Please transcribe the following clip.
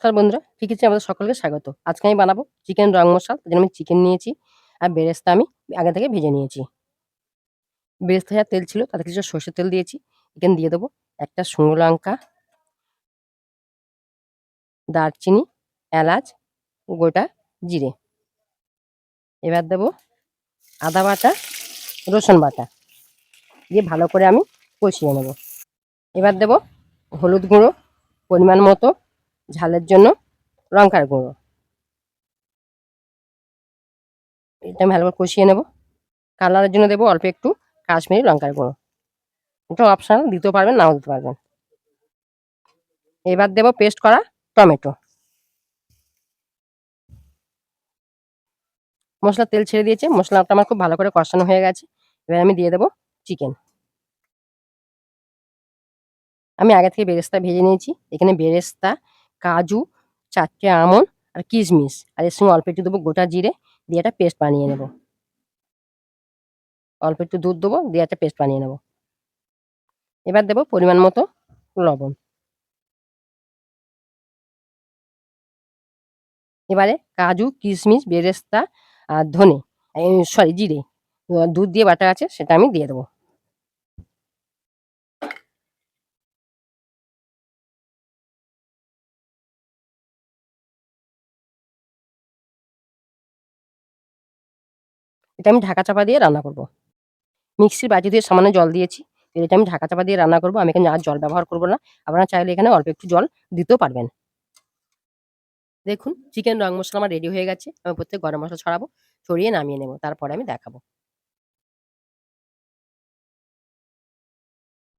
নমস্কার বন্ধুরা, ঠিক আছে, আমাদের সকলকে স্বাগত। আজকে আমি বানাবো চিকেন রং মশলা জন্য আমি চিকেন নিয়েছি আর বেরেস্তা আমি আগে থেকে ভেজে নিয়েছি। বেরেস্তা যা তেল ছিল, তাতে কিছু সর্ষের তেল দিয়েছি, এখানে দিয়ে দেবো একটা শুকনো লঙ্কা, দারচিনি, এলাচ, গোটা জিরে। এবার দেবো আদা বাটা, রসুন বাটা, দিয়ে ভালো করে আমি কষিয়ে নেব। এবার দেবো হলুদ গুঁড়ো পরিমাণ মতো ঝালের জন্য লঙ্কার গুঁড়ো। এটা আমি ভালো করে কষিয়ে নেব। কালারের জন্য দেবো অল্প একটু কাশ্মীরি লঙ্কার গুঁড়ো। এটা অপশনাল দিতেও পারবেন, নাও দিতে পারবেন। এবার দেবো পেস্ট করা টমেটো। মশলা তেল ছেড়ে দিয়েছে, মশলাটা আমার খুব ভালো করে কষানো হয়ে গেছে। এবার আমি দিয়ে দেবো চিকেন আমি আগে থেকে বেরেস্তা ভেজে নিয়েছি, এখানে বেরেস্তা কাজু, চারটে আমন আর কিশমিশ। আর এর সঙ্গে অল্প একটু দেবো গোটা জিরে, দিয়ে একটা পেস্ট বানিয়ে নেব। অল্প একটু দুধ দেবো, দিয়ে একটা পেস্ট বানিয়ে নেব। এবার দেবো পরিমাণ মতো লবণ। এবারে কাজু, কিশমিশ, বেরেস্তা আর ধনে সরি জিরে, দুধ দিয়ে বাটা আছে, সেটা আমি দিয়ে দেবো। এটা আমি ঢাকা চাপা দিয়ে রান্না করব। মিক্সির বাটি দিয়ে সামান্য জল দিয়েছি। এটা আমি ঢাকা চাপা দিয়ে রান্না করব। আমি এখানে আর জল ব্যবহার করব না। আপনারা চাইলে এখানে অল্প একটু জল দিতেও পারবেন। দেখুন, চিকেন রং মশলা আমার রেডি হয়ে গেছে। আমি প্রত্যেক গরম মশলা ছড়াবো, ছড়িয়ে নামিয়ে নেব। তারপরে আমি দেখাবো।